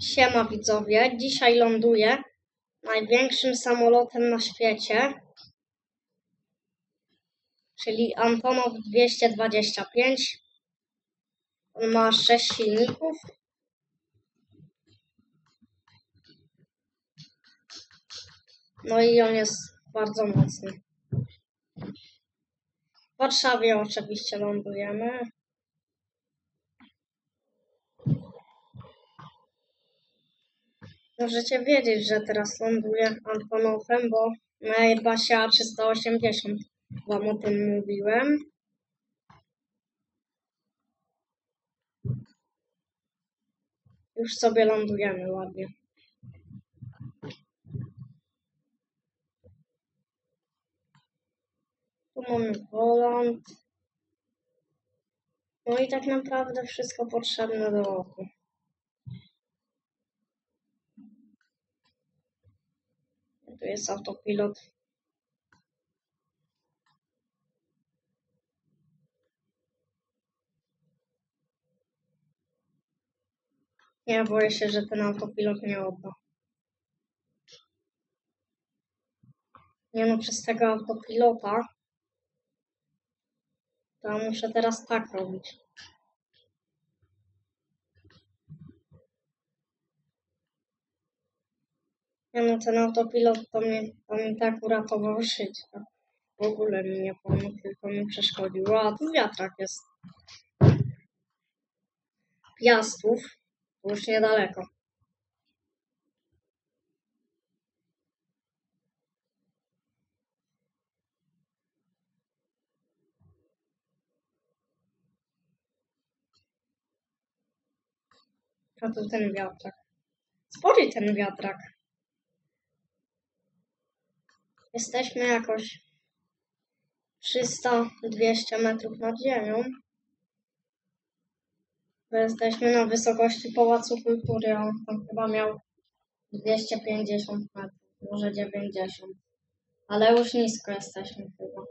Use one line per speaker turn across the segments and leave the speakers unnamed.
Siema widzowie, dzisiaj ląduję największym samolotem na świecie, czyli Antonov 225. On ma 6 silników. No i on jest bardzo mocny. W Warszawie oczywiście lądujemy. Możecie wiedzieć, że teraz ląduję Antonowem, bo na Airbusie A380 wam o tym mówiłem. Już sobie lądujemy ładnie. Tu mamy volant. No i tak naprawdę wszystko potrzebne do lotu. Tu jest autopilot. Nie, boję się, że ten autopilot nie odda. Nie no, przez tego autopilota to ja muszę teraz tak robić. No, ten autopilot to mnie, to mi tak uratował życie. W ogóle mi nie pomógł, tylko mi przeszkodził. A tu wiatrak jest. Piastów, już niedaleko. A tu ten wiatrak. Spory ten wiatrak. Jesteśmy jakoś 300-200 metrów nad ziemią. Jesteśmy na wysokości Pałacu Kultury, on tam chyba miał 250 metrów, może 90. Ale już nisko jesteśmy chyba.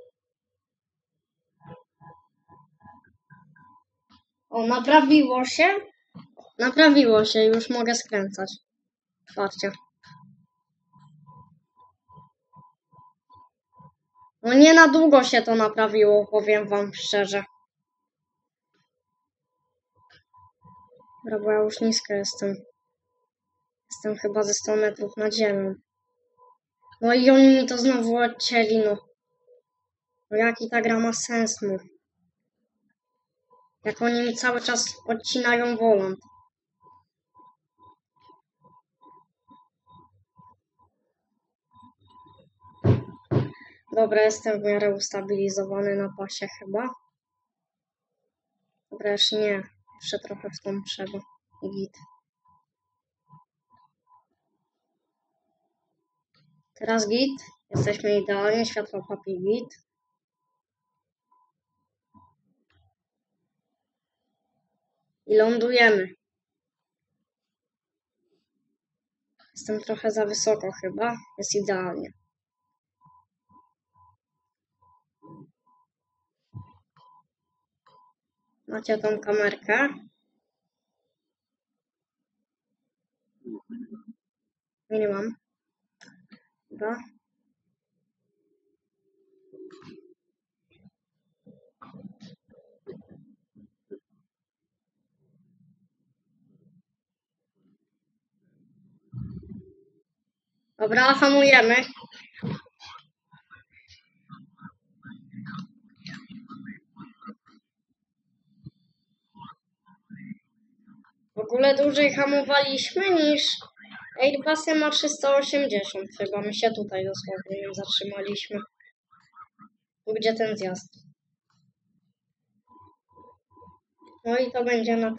O, naprawiło się. Naprawiło się, już mogę skręcać. Patrzcie. No nie na długo się to naprawiło, powiem wam szczerze. Dobra, bo ja już nisko jestem. Jestem chyba ze 100 metrów nad ziemią. No i oni mi to znowu odcięli, no. No jaki ta gra ma sens, no. Jak oni mi cały czas odcinają volant. Dobra, jestem w miarę ustabilizowany na pasie chyba. Dobra, jeszcze nie. Jeszcze trochę w tą trzeba. Git. Teraz git. Jesteśmy idealnie. Światło papi git. I lądujemy. Jestem trochę za wysoko chyba. Jest idealnie. Macie tą kamerkę. Ja nie mam. Dobra. Dobra, hamujemy. Ogóle dłużej hamowaliśmy niż Airbusem ma 380 chyba. My się tutaj dosłownie zatrzymaliśmy. Gdzie ten zjazd? No i to będzie na